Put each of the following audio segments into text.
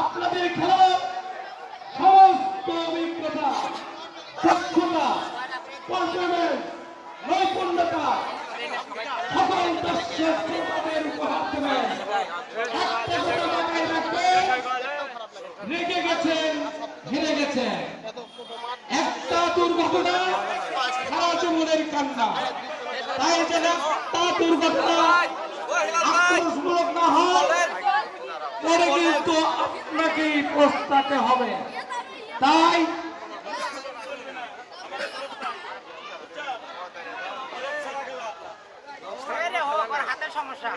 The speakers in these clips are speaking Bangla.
আপনাদের খেলা সমস্ত অভিজ্ঞতা, দক্ষতা পর্যটন নৈপুণ্যতা সকল দর্শকের একটা রেগে গেছেন, হেরে গেছেন। একটা দুর্ঘটনা সারা জীবনের কান্না। তাই যেন একটা দুর্ঘটনা আক্রোশমূলক না হয়, পরে কিন্তু প্রস্তাতে হবে। তাই হাতের সমস্যা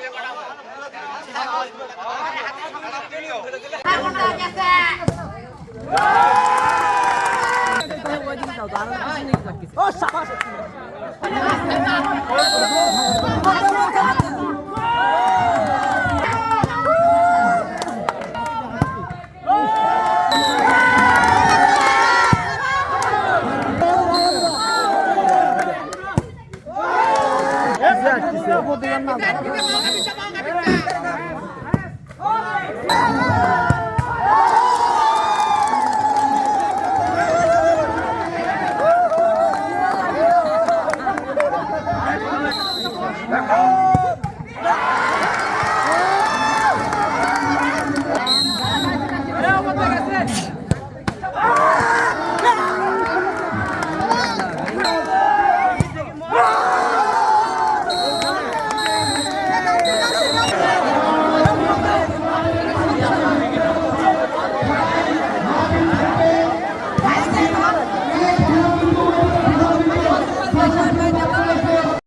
Yeah.